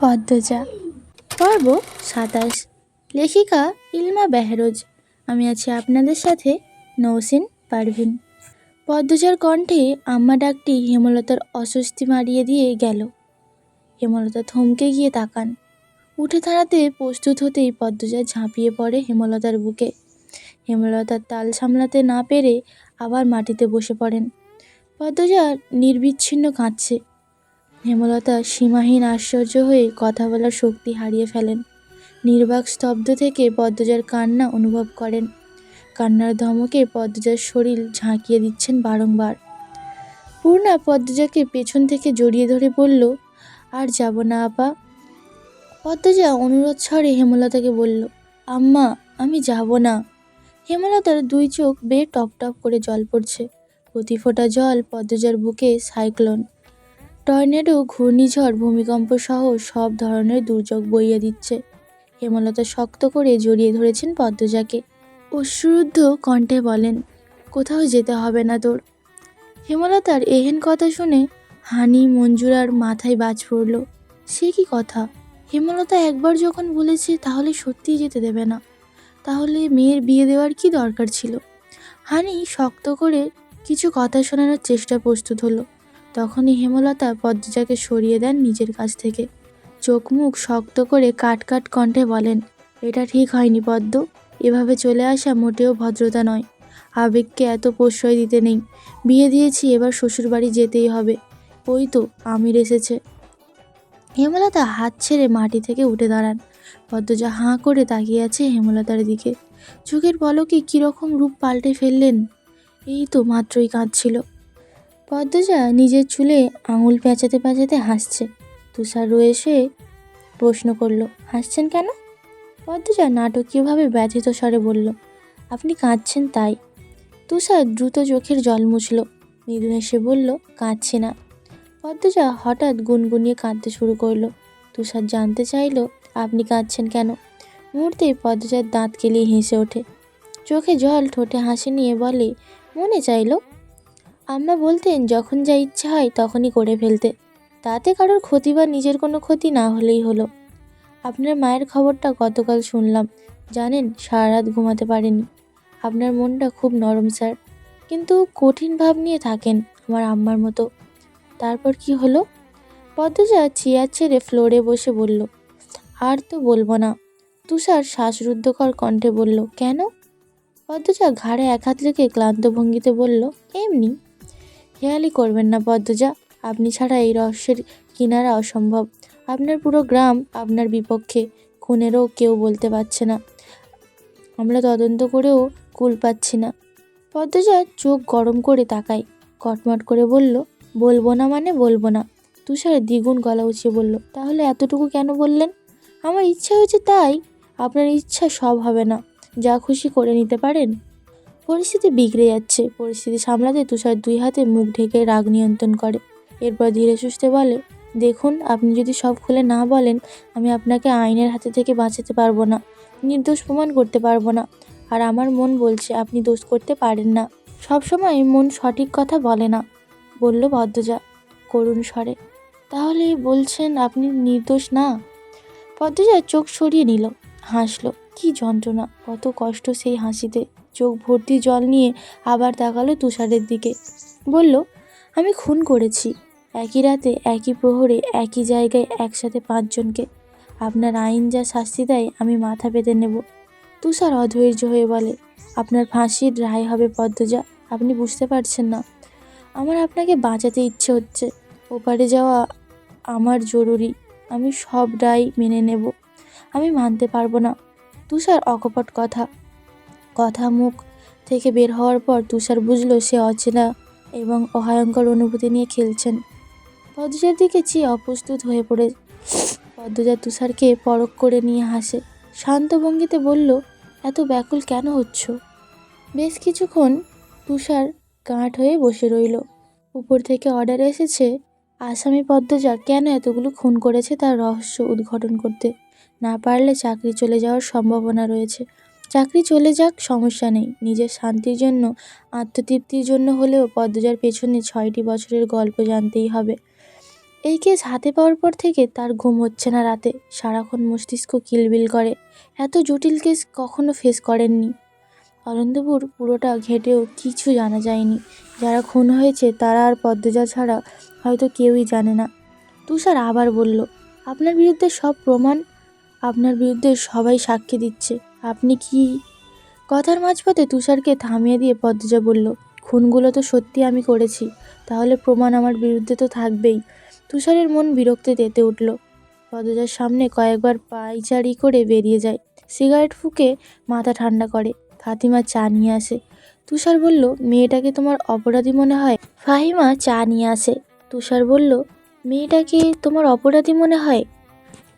পদ্মজা। পর্ব সাতাশ। লেখিকা ইলমা বেহরোজ। আমি আছি আপনাদের সাথে নৌসিন পারভিন। পদ্মজার কণ্ঠে আম্মা ডাকটি হেমলতার অস্বস্তি মারিয়ে দিয়ে গেল। হেমলতা থমকে গিয়ে তাকান। উঠে দাঁড়াতে প্রস্তুত হতেই পদ্মজা ঝাঁপিয়ে পড়ে হেমলতার বুকে। হেমলতার তাল সামলাতে না পেরে আবার মাটিতে বসে পড়েন। পদ্মজা নির্বিচ্ছিন্ন কাঁদছে। হেমলতা সীমাহীন আশ্চর্য হয়ে কথা বলার শক্তি হারিয়ে ফেলেন। নির্বাক স্তব্ধ থেকে পদ্মজার কান্না অনুভব করেন। কান্নার ধমকে পদ্মজার শরীর ঝাঁকিয়ে দিচ্ছেন বারংবার। পূর্ণা পদ্মজাকে পেছন থেকে জড়িয়ে ধরে বলল, আর যাব না, আপা। পদ্মজা অনুরোধ স্বরে হেমলতাকে বলল, আম্মা, আমি যাব না। হেমলতার দুই চোখ বেয়ে টপ টপ করে জল পড়ছে। প্রতি ফোঁটা জল পদ্মজার বুকে সাইক্লোন। টর্নেডো ঘূর্ণিঝড়, ভূমিকম্প সহ সব ধরনের দুর্যোগ বইয়ে দিচ্ছে। হেমলতা শক্ত করে জড়িয়ে ধরেছেন পদ্মজাকে। অশ্রুদ্ধ কণ্ঠে বলেন, কোথাও যেতে হবে না তোর। হেমলতার এহেন কথা শুনে হানি মঞ্জুরার মাথায় বাজ পড়ল। সে কি কথা? হেমলতা একবার যখন বলেছে, তাহলে সত্যিই যেতে দেবে না। তাহলে মেয়ের বিয়ে দেওয়ার কি দরকার ছিল? হানি শক্ত করে কিছু কথা শোনানোর চেষ্টা প্রস্তুত হলো। তখনই হেমলতা পদ্মজাকে সরিয়ে দেন নিজের কাছ থেকে। চোখ মুখ শক্ত করে কাট কাট কণ্ঠে বলেন, এটা ঠিক হয়নি পদ্ম, এভাবে চলে আসা মোটেও ভদ্রতা নয়। আবেগকে এত প্রশ্রয় দিতে নেই। বিয়ে দিয়েছি, এবার শ্বশুরবাড়ি যেতেই হবে। ওই তো, আমির এসেছে। হেমলতা হাত ছেড়ে মাটি থেকে উঠে দাঁড়ান। পদ্মজা হাঁ করে তাকিয়ে আছে হেমলতার দিকে। চোখের পলকে কীরকম রূপ পাল্টে ফেললেন? এই তো মাত্রই কাঁদছিল। পদ্মজা নিজের চুলে আঙুল পেঁচাতে পেঁচাতে হাসছে। তুষার এসে প্রশ্ন করল, হাসছেন কেন? পদ্মজা নাটকীয়ভাবে ব্যথিত স্বরে বলল, আপনি কাঁদছেন তাই। তুষার দ্রুত চোখের জল মুছল, মৃদু এসে বলল, কাঁদছি না। পদ্মজা হঠাৎ গুনগুনিয়ে কাঁদতে শুরু করল। তুষার জানতে চাইলো, আপনি কাঁদছেন কেন? মুহূর্তেই পদ্মজার দাঁত কেলিয়ে হেসে ওঠে। চোখে জল, ঠোঁটে হাসি নিয়ে বলে, মনে চাইলো আম্মা বলতেন, যখন যা ইচ্ছা হয় তখনই করে ফেলতে। তাতে কারোর ক্ষতি বা নিজের কোনো ক্ষতি না হলেই হলো। আপনার মায়ের খবরটা গতকাল শুনলাম। জানেন সারা রাত ঘুমাতে পারেনি। আপনার মনটা খুব নরম, স্যার। কিন্তু কঠিন ভাব নিয়ে থাকেন আমার আম্মার মতো। তারপর কি হলো? পদ্মজা চেয়ার ছেড়ে ফ্লোরে বসে বলল, আর তো বলব না। তুষার শ্বাসরুদ্ধকর কণ্ঠে বলল, কেন? পদ্মজা ঘাড়ে এক হাত রেখে ক্লান্ত ভঙ্গিতে বলল, এমনি। হেয়ালি করবেন না পদ্মজা, আপনি ছাড়া এই রহস্যের কিনারা অসম্ভব। আপনার পুরো গ্রাম আপনার বিপক্ষে, খুনেরও কেউ বলতে পারছে না। আমরা তদন্ত করেও কুল পাচ্ছি না। পদ্মজা চোখ গরম করে তাকায়, কটমট করে বলল, বলব না মানে বলব না। তুষার দ্বিগুণ গলা উঁচিয়ে বলল, তাহলে এতটুকু কেন বললেন? আমার ইচ্ছা হয়েছে তাই, আপনার ইচ্ছা সব হবে না। যা খুশি করে নিতে পারেন। পরিস্থিতি বিগড়ে যাচ্ছে। পরিস্থিতি সামলাতে তুষার দুই হাতে মুখ ঢেকে রাগ নিয়ন্ত্রণ করে। এরপর ধীরে সুস্থে বলে, দেখুন, আপনি যদি সব খুলে না বলেন, আমি আপনাকে আইনের হাতে থেকে বাঁচাতে পারব না, নির্দোষ প্রমাণ করতে পারব না। আর আমার মন বলছে, আপনি দোষ করতে পারেন না। সবসময় মন সঠিক কথা বলে না, বলল পদ্মজা করুণ স্বরে। তাহলে বলছেন আপনি নির্দোষ না? পদ্মজা চোখ সরিয়ে নিল, হাসলো। কি যন্ত্রণা, কত কষ্ট সেই হাসিতে। চোখ ভর্তি জল নিয়ে আবার তাকালো তুষারের দিকে। বলল, আমি খুন করেছি। একই রাতে, একই প্রহরে, একই জায়গায় একসাথে পাঁচজনকে। আপনার আইন যা শাস্তি দেয়, আমি মাথা পেতে নেব। তুষার অধৈর্য হয়ে বলে, আপনার ফাঁসির রায় হবে পদ্মজা। আপনি বুঝতে পারছেন না। আমার আপনাকে বাঁচাতে ইচ্ছে হচ্ছে। ওপারে যাওয়া আমার জরুরি। আমি সব রায় মেনে নেব। আমি মানতে পারব না। তুষার অকপট কথা কথা মুখ থেকে বের হওয়ার পর তুষার বুঝলো সে অচেনা এবং অহায়ঙ্কর অনুভূতি নিয়ে খেলছেন। পদ্মজার দিকে চেয়ে অপ্রস্তুত হয়ে পড়ে। পদ্মজা তুষারকে পরখ করে নিয়ে হাসে। শান্ত ভঙ্গিতে বলল, এত ব্যাকুল কেন হচ্ছ? বেশ কিছুক্ষণ তুষার কাঠ হয়ে বসে রইল। উপর থেকে অর্ডার এসেছে, আসামি পদ্মজা, কেন এতগুলো খুন করেছে তার রহস্য উদ্ঘাটন করতে? না পারলে চাকরি চলে যাওয়ার সম্ভাবনা রয়েছে। চাকরি চলে যাক, সমস্যা নেই। নিজের শান্তির জন্য, আত্মতৃপ্তির জন্য হলেও পদ্মজার পেছনে ছয়টি বছরের গল্প জানতেই হবে। এই কেস হাতে পাওয়ার পর থেকে তার ঘুম হচ্ছে না রাতে। সারাক্ষণ মস্তিষ্ক কিলবিল করে। এত জটিল কেস কখনো ফেস করেননি। অনন্তপুর পুরোটা ঘেটেও কিছু জানা যায়নি। যারা খুন হয়েছে, তারা আর পদ্মজা ছাড়া হয়তো কেউই জানে না। তুষার আবার বলল, আপনার বিরুদ্ধে সব প্রমাণ, আপনার বিরুদ্ধে সবাই সাক্ষী দিচ্ছে। আপনি কি? কথার মাঝপথে তুষারকে থামিয়ে দিয়ে পদ্মজা বলল, খুনগুলো তো সত্যি আমি করেছি, তাহলে প্রমাণ আমার বিরুদ্ধে তো থাকবেই। তুষারের মন বিরক্তি তেতে উঠল। পদ্মজার সামনে কয়েকবার পাইচারি করে বেরিয়ে যায়। সিগারেট ফুঁকে মাথা ঠান্ডা করে, ফাতিমা চা নিয়ে আসে। তুষার বলল, মেয়েটাকে তোমার অপরাধী মনে হয়? ফাহিমা চা নিয়ে আসে। তুষার বলল, মেয়েটাকে তোমার অপরাধী মনে হয়?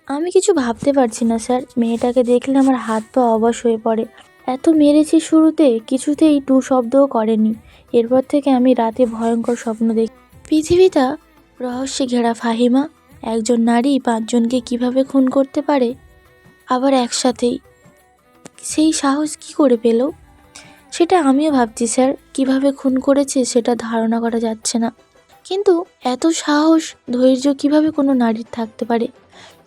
আমি কিছু ভাবতে পারছি না, স্যার। মেয়েটাকে দেখলে আমার হাত পা অবশ হয়ে পড়ে। এত মেরেছি শুরুতে, কিছুতেই টু শব্দও করেনি। এরপর থেকে আমি রাতে ভয়ঙ্কর স্বপ্ন দেখি। পৃথিবীটা রহস্যে ঘেরা, ফাহিমা। একজন নারী পাঁচজনকে কীভাবে খুন করতে পারে? আবার একসাথেই। সেই সাহস কি করে পেল? সেটা আমিও ভাবছি, স্যার। কীভাবে খুন করেছে সেটা ধারণা করা যাচ্ছে না। কিন্তু এত সাহস, ধৈর্য কীভাবে কোনো নারীর থাকতে পারে?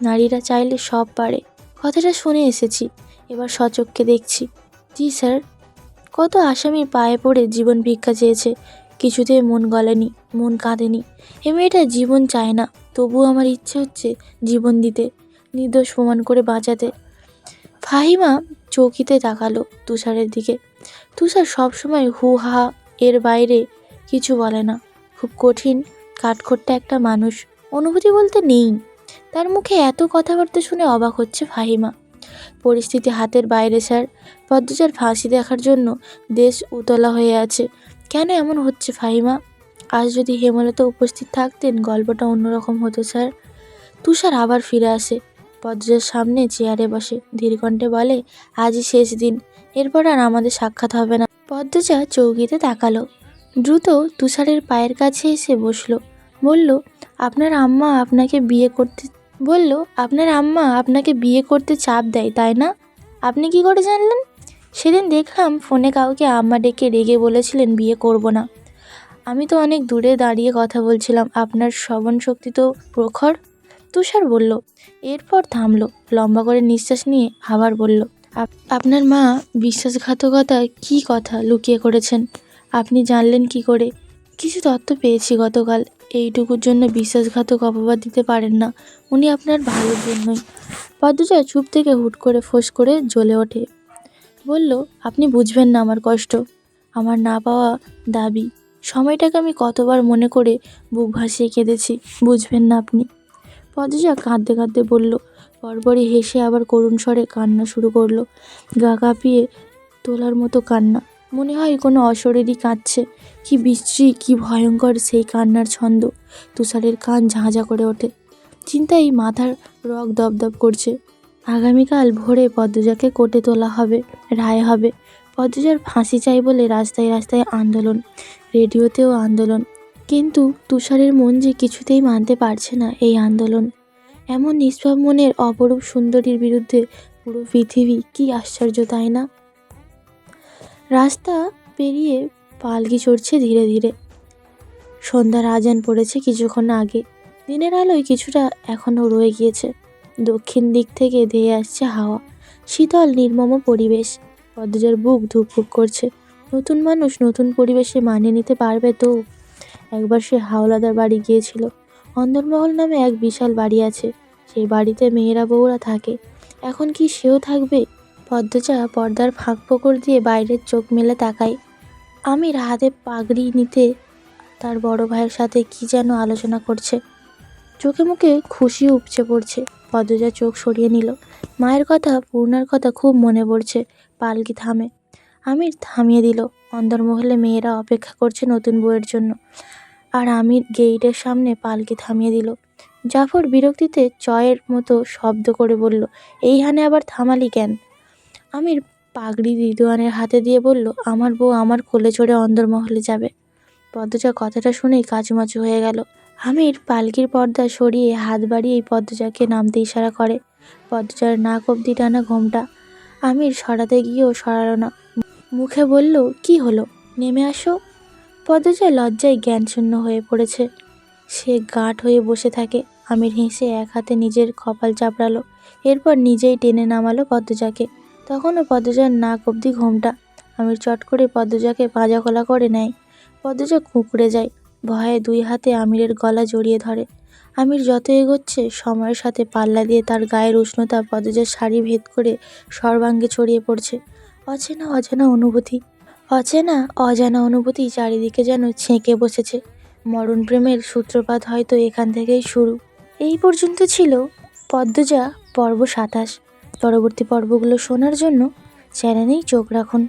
নারীরা চাইলে সব পারে। কথাটা শুনে এসেছি, এবার সচক্ষে দেখছি। জি স্যার, কত আসামি পায়ে পড়ে জীবন ভিক্ষা চেয়েছে। কিছুতেই মন গলেনি, মন কাঁদেনি। এ মেয়েটা জীবন চায় না তবুও আমার ইচ্ছে হচ্ছে জীবন দিতে, নির্দোষ প্রমাণ করে বাঁচাতে। ফাহিমা চৌকিতে তাকালো তুষারের দিকে। তুষার সবসময় হু হা, এর বাইরে কিছু বলে না। খুব কঠিন, কাঠখোট্টা একটা মানুষ। অনুভূতি বলতে নেই। তার মুখে এত কথাবার্তা শুনে অবাক হচ্ছে ফাহিমা। পরিস্থিতি হাতের বাইরে, স্যার। পদ্মজার ফাঁসি দেখার জন্য দেশ উতলা হয়ে আছে। কেন এমন হচ্ছে ফাহিমা? আজ যদি হেমলতা উপস্থিত থাকতেন, গল্পটা অন্যরকম হতো, স্যার। তুষার আবার ফিরে আসে। পদ্মজার সামনে চেয়ারে বসে। ধীরকণ্ঠে বলে, আজই শেষ দিন। এরপর আর আমাদের সাক্ষাৎ হবে না। পদ্মজা চৌকিতে তাকালো। দ্রুত তুষারের পায়ের কাছে এসে বসল। বলল, আপনার আম্মা আপনাকে বিয়ে করতে বলল, আপনার আম্মা আপনাকে বিয়ে করতে চাপ দেয়, তাই না? আপনি কি করে জানলেন? সেদিন দেখলাম ফোনে কাউকে আম্মা ডেকে রেগে বলেছিলেন, বিয়ে করব না। আমি তো অনেক দূরে দাঁড়িয়ে কথা বলছিলাম, আপনার শ্রবণ শক্তি তো প্রখর? তুষার বলল, এরপর থামলো। লম্বা করে নিঃশ্বাস নিয়ে আবার বলল, "আপ- আপনার মা বিশ্বাসঘাতকতা কি কথা লুকিয়ে করেছেন? আপনি জানলেন কি করে? কিছু তথ্য পেয়েছি গতকাল। এইটুকুর জন্য বিশ্বাসঘাতক অপবাদ দিতে পারেন না। উনি আপনার ভালোর জন্যই। পদ্মজা চুপ থেকে হুট করে ফোঁস করে জ্বলে ওঠে। বলল, আপনি বুঝবেন না আমার কষ্ট। আমার না পাওয়া দাবি। সময়টাকে আমি কতবার মনে করে বুক ভাসিয়ে কেঁদেছি, বুঝবেন না আপনি। পদ্মজা কাঁদতে কাঁদতে বলল, পরপরই হেসে আবার করুণ স্বরে কান্না শুরু করল। গা কাঁপিয়ে তোলার মতো কান্না। মনে হয় কোনো অশরীরই কাঁদছে। কি বিশ্রী কি ভয়ঙ্কর সেই কান্নার ছন্দ। তুষারের কান ঝাঁঝা করে ওঠে। চিন্তায় মাথার রক দপদপ করছে। আগামীকাল ভোরে পদ্মজাকে কোটে তোলা হবে, রায় হবে। পদ্মজার ফাঁসি চাই বলে রাস্তায় রাস্তায় আন্দোলন, রেডিওতেও আন্দোলন। কিন্তু তুষারের মন যে কিছুতেই মানতে পারছে না এই আন্দোলন। এমন নিষ্পাপ মনের অপরূপ সুন্দরীর বিরুদ্ধে পুরো পৃথিবী কি আশ্চর্য, তাই না? রাস্তা পেরিয়ে পালকি চড়ছে ধীরে ধীরে। সন্ধ্যার আজান পড়েছে কিছুক্ষণ আগে। দিনের আলোয় কিছুটা এখনও রয়ে গিয়েছে। দক্ষিণ দিক থেকে ধেয়ে আসছে হাওয়া। শীতল, নির্মম পরিবেশ। পদ্মজার বুক ধুকপুক করছে। নতুন মানুষ নতুন পরিবেশে মানিয়ে নিতে পারবে তো? একবার সে হাওলাদার বাড়ি গিয়েছিল। অন্দরমহল নামে এক বিশাল বাড়ি আছে। সেই বাড়িতে মেয়েরা বউরা থাকে। এখন কি সেও থাকবে? পদ্মজা পর্দার ফাঁক ফোকর দিয়ে বাইরের চোখ মেলে তাকায়। আমির হাতে পাগড়ি নিতে তার বড় ভাইয়ের সাথে কি যেন আলোচনা করছে। চোখে মুখে খুশি উপচে পড়ছে। পদ্মজা চোখ সরিয়ে নিল। মায়ের কথা, পূর্ণার কথা খুব মনে পড়ছে পালকি থামে আমির থামিয়ে দিল। অন্দরমহলে মেয়েরা অপেক্ষা করছে নতুন বইয়ের জন্য। আর আমির গেইটের সামনে পালকি থামিয়ে দিল। জাফর বিরক্তিতে চয়ের মতো শব্দ করে বলল, এইখানে আবার থামালি কেন? আমির পাগড়ি রিদওয়ানের হাতে দিয়ে বলল, আমার বউ আমার কোলে চড়ে অন্দরমহলে যাবে। পদ্মজা কথাটা শুনেই কাচুমাচু হয়ে গেল। আমির পালকির পর্দা সরিয়ে হাত বাড়িয়ে পদ্মজাকে নামতে ইশারা করে। পদ্মজার নাক অব্দি টানা ঘোমটা। আমির সরাতে গিয়েও সরালো না। মুখে বলল, কি হলো? নেমে আসো। পদ্মজা লজ্জায় জ্ঞানশূন্য হয়ে পড়েছে। সে গাঁট হয়ে বসে থাকে। আমির হেসে এক হাতে নিজের কপাল চাপড়ালো। এরপর নিজেই টেনে নামালো পদ্মজাকে। তখনও পদ্মজার নাক অবধি ঘোমটা। আমির চট করে পদ্মজাকে পাঁজা খোলা করে নেয়। পদ্মজা কুঁকড়ে যায়, ভয়ে দুই হাতে আমিরের গলা জড়িয়ে ধরে। আমির যত এগোচ্ছে, সময়ের সাথে পাল্লা দিয়ে তার গায়ের উষ্ণতা পদ্মজার শাড়ি ভেদ করে সর্বাঙ্গে ছড়িয়ে পড়ছে। অচেনা অজানা অনুভূতি। অচেনা অজানা অনুভূতি চারিদিকে যেন ছেঁকে বসেছে। মরণ প্রেমের সূত্রপাত হয়তো এখান থেকেই শুরু। এই পর্যন্ত ছিল পদ্মজা পর্ব সাতাশ। পরবর্তী পর্বগুলো শোনার জন্য চ্যানেলেই চোখ রাখুন।